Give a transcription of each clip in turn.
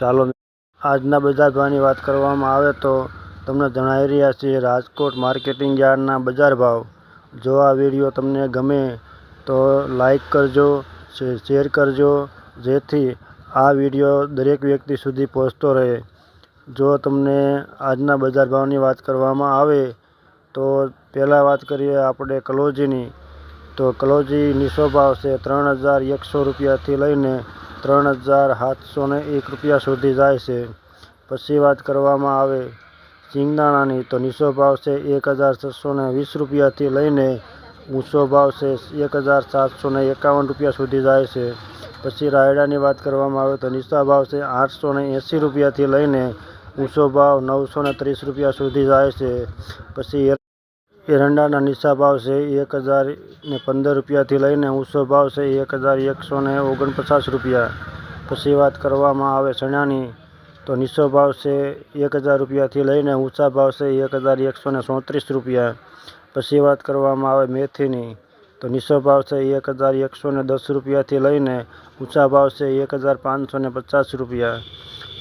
ચાલો આજના બજાર ભાવની વાત કરવામાં આવે તો તમને જણાવી રહ્યા છીએ રાજકોટ માર્કેટિંગ યાર્ડના બજાર ભાવ. જો આ વીડિયો તમને ગમે તો લાઈક કરજો શેર કરજો, જેથી આ વીડિયો દરેક વ્યક્તિ સુધી પહોંચતો રહે. જો તમને આજના બજાર ભાવની વાત કરવામાં આવે તો પહેલાં વાત કરીએ આપણે કલોજીની. તો કલોજી નીચો ભાવ છે ત્રણ હજાર એકસો રૂપિયાથી લઈને ત્રણ હજાર સાતસો ને એક રૂપિયા સુધી જાય છે. પછી વાત કરવામાં આવે સિંગદાણાની તો નીચો ભાવ છે એક હજાર છસો ને વીસ રૂપિયાથી લઈને ઊંચો ભાવ છે એક હજાર સાતસો ને એકાવન રૂપિયા સુધી જાય છે. પછી રાયડાની વાત કરવામાં આવે, તો નીચા ભાવ છે આઠસો ને એંસી રૂપિયાથી લઈને ઊંચો ભાવ નવસો ને ત્રીસ રૂપિયા સુધી જાય છે. પછી એરંડાના નીચા ભાવ છે એક હજાર ને પંદર રૂપિયાથી લઈને ઊંચો ભાવ છે એક હજાર એકસો ને ઓગણપચાસ રૂપિયા. પછી વાત કરવામાં આવે ચણાની, તો નીચો ભાવ છે એક હજાર રૂપિયાથી લઈને ઊંચા ભાવ છે એક હજાર એકસો ને ચોત્રીસ રૂપિયા. પછી વાત કરવામાં આવે મેથીની, તો નીચો ભાવ છે એક હજાર એકસો ને દસ રૂપિયાથી લઈને ઊંચા ભાવ છે એક હજાર પાંચસો ને પચાસ રૂપિયા.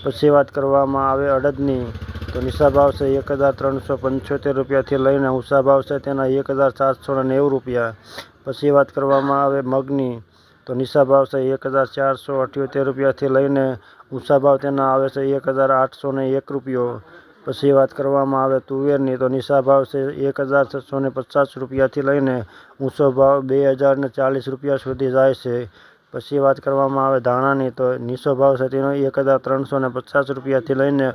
પછી વાત કરવામાં આવે અડદની તો નિશા ભાવ એક હજાર ત્રણસો પંચોતેર રૂપિયાથી લઈને ઊંચા ભાવ છે તેના એક હજાર સાતસો નેવું રૂપિયા. પછી વાત કરવામાં આવે મગની, તો નિશા ભાવ એક હજાર ચારસો અઠ્યોતેર રૂપિયાથી લઈને ઉષા ભાવ તેના આવે છે એક હજાર આઠસો એક રૂપિયો. પછી વાત કરવામાં આવે તુવેરની, તો નિશા ભાવ છે એક હજાર છસો ને પચાસ રૂપિયાથી લઈને ઊંચો ભાવ બે હજાર ચાલીસ રૂપિયા સુધી જાય છે. પછી વાત કરવામાં આવે ધાણાની, તો નીચો ભાવ છે તેનો એક હજાર ત્રણસો ને પચાસ રૂપિયાથી લઈને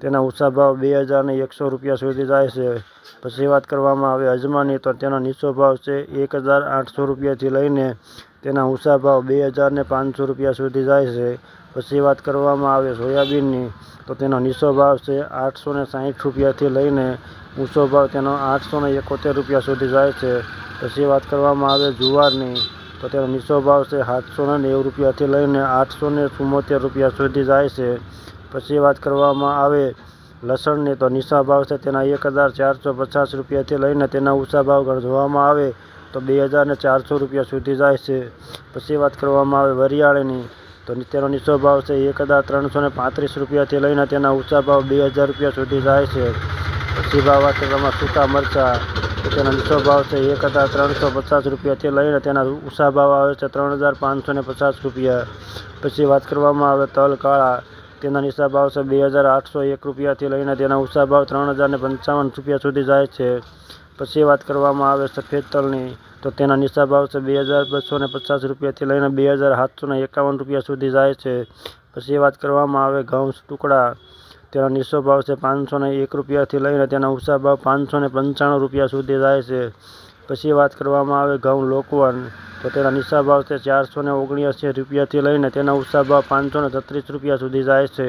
તેના ઊંચા ભાવ બે હજાર ને એકસો રૂપિયા સુધી જાય છે. પછી વાત કરવામાં આવે અજમાની, તો તેનો નીચો ભાવ છે એક હજાર આઠસો રૂપિયાથી લઈને તેના ઊંચા ભાવ બે હજાર ને પાંચસો રૂપિયા સુધી જાય છે. પછી વાત કરવામાં આવે સોયાબીનની, તો તેનો નીચો ભાવ છે આઠસો ને સાહીઠ રૂપિયાથી લઈને ઊંચો ભાવ તેનો આઠસો ને એકોતેર રૂપિયા સુધી જાય છે. પછી વાત કરવામાં આવે જુવારની તો તેનો નીચો ભાવ છે સાતસો નેવું રૂપિયાથી લઈને આઠસો ને રૂપિયા સુધી જાય છે. પછી વાત કરવામાં આવે લસણની, તો નીચા ભાવ છે તેના એક હજાર ચારસો પચાસ રૂપિયાથી લઈને તેના ઊંચા ભાવ જોવામાં આવે તો બે હજાર ને ચારસો રૂપિયા સુધી જાય છે. પછી વાત કરવામાં આવે વરિયાળીની, તો તેનો નીચો ભાવ છે એક હજાર ત્રણસો ને પાંત્રીસ રૂપિયાથી લઈને તેના ઊંચા ભાવ બે હજાર રૂપિયા સુધી જાય છે. પછી ભાવ વાત કરવામાં સૂકા મરચાં તેનો નીચો ભાવ છે એક હજાર ત્રણસો પચાસ રૂપિયાથી લઈને તેના ઊંચા ભાવ આવે છે ત્રણ હજાર પાંચસો પચાસ રૂપિયા. પછી વાત કરવામાં આવે તલ, કાળા. તેના નીચા ભાવ છે બે હજાર આઠસો એક રૂપિયાથી લઈને તેના ઊંચા ભાવ ત્રણ હજાર પંચાવન રૂપિયા સુધી જાય છે. પછી વાત કરવામાં આવે સફેદ તલની, તો તેના નીચા ભાવ છે બે હજાર બસો પચાસ રૂપિયાથી લઈને બે હજાર સાતસો એકાવન રૂપિયા સુધી જાય છે. પછી વાત કરવામાં આવે ઘઉં ટુકડા તેનો નીચો ભાવ છે પાંચસો ને એક રૂપિયાથી લઈને તેના ઊંચા ભાવ પાંચસો ને પંચાણું રૂપિયા સુધી જાય છે. પછી વાત કરવામાં આવે ઘઉં લોકવન, તો તેના નીચા ભાવ છે ચારસો ને ઓગણ્યાસી રૂપિયાથી લઈને તેના ઊંચા ભાવ પાંચસો ને છત્રીસ રૂપિયા સુધી જાય છે.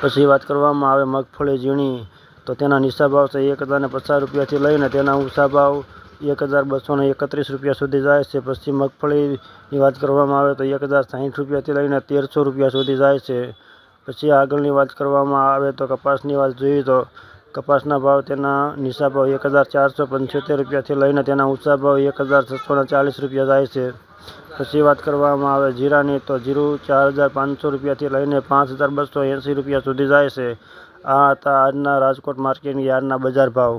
પછી વાત કરવામાં આવે મગફળી ઝીણી, તો તેના નીચા ભાવ છે એક હજાર ને પચાસ રૂપિયાથી લઈને તેના ઊંચા ભાવ એક હજાર બસો ને એકત્રીસ રૂપિયા સુધી જાય છે. પછી મગફળીની વાત કરવામાં આવે તો એક હજાર સાહીઠ રૂપિયાથી લઈને તેરસો રૂપિયા સુધી જાય છે. પછી આગળની વાત કરવામાં આવે તો કપાસની વાત જોઈએ તો કપાસના ભાવ તેના નીચા ભાવ એક હજાર ચારસો પંચોતેર રૂપિયાથી લઈને તેના ઊંચા ભાવ એક હજાર છસોને ચાલીસ રૂપિયા જાય છે. પછી વાત કરવામાં આવે જીરાની તો જીરું ચાર હજાર પાંચસો રૂપિયાથી લઈને પાંચ હજાર બસો એંસી રૂપિયા સુધી જાય છે. આ હતા આજના રાજકોટ માર્કેટની આજના બજાર ભાવ.